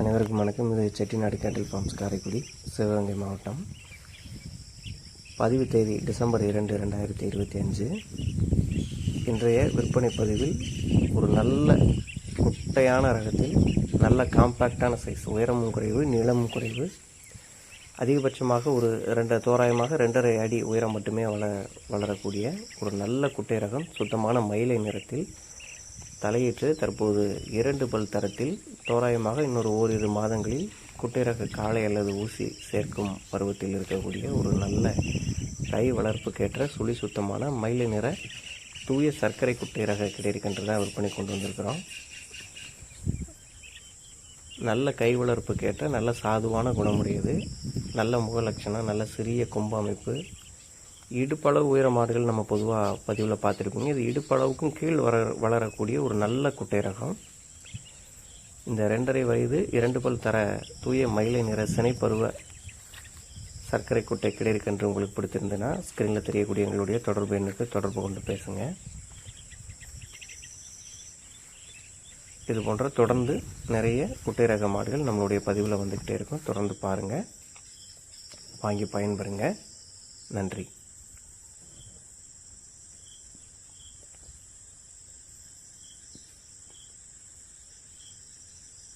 அனைவருக்கும் வணக்கம். இது செட்டிநாடு கேட்டில் ஃபார்ம்ஸ் காரைக்குடி சிவகங்கை மாவட்டம். பதிவு தேதி டிசம்பர் இரண்டு ரெண்டாயிரத்தி இருபத்தி அஞ்சு. இன்றைய விற்பனை பதிவில் ஒரு நல்ல குட்டையான ரகத்தில் நல்ல காம்பேக்டான சைஸ் உயரமும் குறைவு நீளமும் குறைவு. அதிகபட்சமாக ஒரு ரெண்டு தோராயமாக ரெண்டரை அடி உயரம் மட்டுமே வள வளரக்கூடிய ஒரு நல்ல குட்டை ரகம் சுத்தமான மயிலை நிறத்தில் தலையிட்டு தற்போது இரண்டு பல் தரத்தில் தோராயமாக இன்னொரு ஓரிரு மாதங்களில் குட்டிரக காளை அல்லது ஊசி சேர்க்கும் பருவத்தில் இருக்கக்கூடிய ஒரு நல்ல கை வளர்ப்புக்கேற்ற சுழி சுத்தமான மயிலை நிற தூய சர்க்கரை குட்டிரக ரக விற்பனை கொண்டு வந்திருக்கிறோம். நல்ல கை வளர்ப்புக்கேற்ற நல்ல சாதுவான குணமுடையது நல்ல முகலட்சணம் நல்ல சிறிய கொம்பு அமைப்பு. இடுப்பளவு உயர மாடுகள் நம்ம பொதுவாக பதிவில் பார்த்துருப்பீங்க இது இடுப்பளவுக்கும் கீழ் வர வளரக்கூடிய ஒரு நல்ல குட்டை ரகம் இந்த ரெண்டரை வயது இரண்டு பல் தர தூய மயிலை நிற சினைப்பருவ சர்க்கரை குட்டை கிடைக்கன்று உங்களுக்கு பிடித்திருந்ததுன்னா ஸ்க்ரீனில் தெரியக்கூடிய எங்களுடைய தொடர்பு எண்ணுக்கு தொடர்பு கொண்டு பேசுங்க. இது போன்ற தொடர்ந்து நிறைய குட்டை ரக மாடுகள் நம்மளுடைய பதிவில் வந்துக்கிட்டே இருக்கும். தொடர்ந்து பாருங்கள் வாங்கி பயன்பெறுங்க. நன்றி.